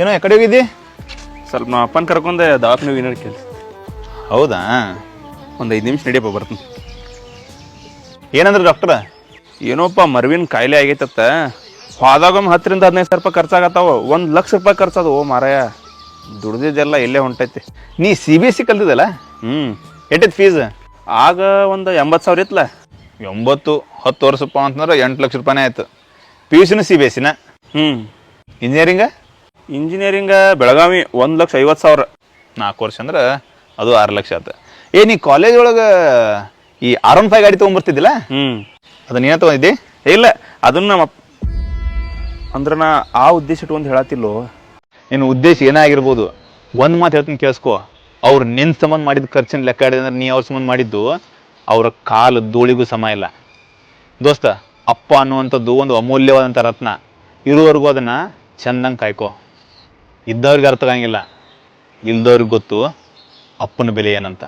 ಏನೋ ಎಕಡೆ ಹೋಗಿದ್ದಿ? ಸ್ವಲ್ಪ ನಮ್ಮ ಅಪ್ಪನ ಕರ್ಕೊಂಡೆ ದವಾಖಾನೆ ಏನಾರು ಕೆಲಸ. ಹೌದಾ? ಒಂದು ಐದು ನಿಮಿಷ ನಡಿಯಪ್ಪ ಬರ್ತೀನಿ. ಏನಂದ್ರೆ ಡಾಕ್ಟರ್ ಏನೋಪ್ಪ ಮರ್ವಿನ ಕಾಯಿಲೆ ಆಗೈತತ್ತ. ಹೋದಾಗೊಮ್ಮೆ ಹತ್ತರಿಂದ ಹದಿನೈದು ಸಾವಿರ ರೂಪಾಯಿ ಖರ್ಚಾಗತ್ತಾವ. ಒಂದು ಲಕ್ಷ ರೂಪಾಯಿ ಖರ್ಚದು ಓ ಮಾರಾಯ. ದುಡ್ದಿದ್ದೆಲ್ಲ ಇಲ್ಲೇ ಹೊಂಟೈತಿ. ನೀ ಸಿ ಬಿ ಎಸ್ ಸಿ ಕಲ್ತಿದ್ದಲ್ಲ? ಹ್ಞೂ ಎಟ್ಟಿದ್ ಫೀಸ್ ಆಗ ಒಂದು ಎಂಬತ್ತು ಸಾವಿರ ಇತ್ತಲ್ಲ ಎಂಬತ್ತು ಹತ್ತು ವರ್ಷಪ್ಪ ಅಂತಂದ್ರೆ ಎಂಟು ಲಕ್ಷ ರೂಪಾಯಿನೇ ಆಯ್ತು. ಪಿ ಯು ಸಿನೂ ಸಿ ಬಿ ಎಸ್ ಸಿನ ಹ್ಞೂ ಇಂಜಿನಿಯರಿಂಗ ಇಂಜಿನಿಯರಿಂಗ ಬೆಳಗಾವಿ ಒಂದು ಲಕ್ಷ ಐವತ್ತು ಸಾವಿರ. ನಾಲ್ಕು ವರ್ಷ ಅಂದ್ರೆ ಅದು ಆರು ಲಕ್ಷ ಆಯ್ತು ಏ ನೀ ಕಾಲೇಜ್ ಒಳಗೆ ಈ ಆರ್ ಒನ್ ಫೈವ್ ಗಾಡಿ ತೊಗೊಂಬರ್ತಿದ್ದಿಲ್ಲ? ಹ್ಞೂ ಅದನ್ನ ನೀನೇ ತೊಗೊಂಡಿದ್ದಿ? ಇಲ್ಲ ಅದನ್ನ ನಮ್ಮ ಅಂದ್ರೆ ನಾ ಆ ಉದ್ದೇಶ ಇಟ್ಕೊಂಡು ಹೇಳತ್ತಿಲ್ಲೋ ನಿನ್ನ ಉದ್ದೇಶ ಏನಾಗಿರ್ಬೋದು ಒಂದು ಮಾತು ಹೇಳ್ತೀನಿ ಕೇಳಿಸ್ಕೋ. ಅವ್ರು ನಿನ್ನ ಸಂಬಂಧ ಮಾಡಿದ ಖರ್ಚಿನ ಲೆಕ್ಕ ಹಿಡಿದ್ರೆ ನೀ ಅವ್ರ ಸಂಬಂಧ ಮಾಡಿದ್ದು ಅವರ ಕಾಲು ಧೂಳಿಗೂ ಸಮ ಇಲ್ಲ. ದೋಸ್ತ ಅಪ್ಪ ಅನ್ನುವಂಥದ್ದು ಒಂದು ಅಮೂಲ್ಯವಾದಂಥ ರತ್ನ. ಇರುವವರೆಗೂ ಅದನ್ನು ಚೆಂದಂಗೆ ಕಾಯ್ಕೊ. ಇದ್ದವ್ರಿಗೆ ಅರ್ಥ ಆಗಂಗಿಲ್ಲ. ಇಲ್ದವ್ರಿಗೆ ಗೊತ್ತು ಅಪ್ಪನ ಬೆಲೆ ಏನಂತ.